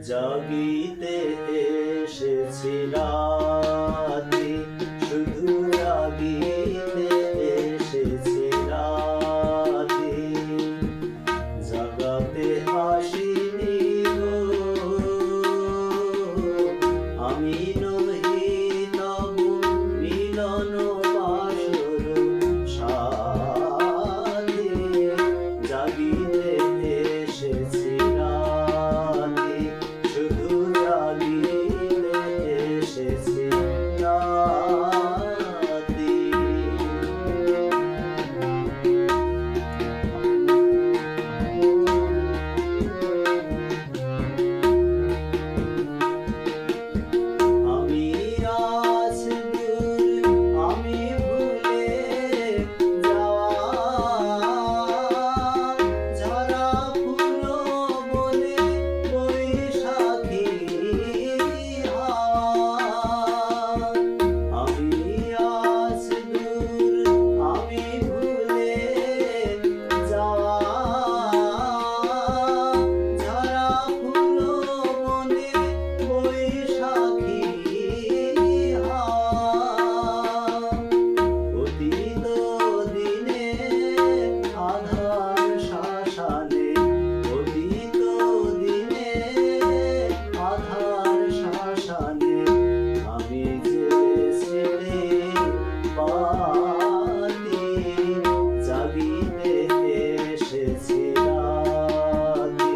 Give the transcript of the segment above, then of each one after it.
জাগিতে এসেছি রাতি শুধু জাগিতে এসেছি জাগাতে আসি ভাসানে আমি যে ছেড়ে পাতি জাগিতে এসেছি রাতি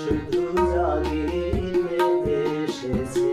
শুধু জাগিতে এসেছি।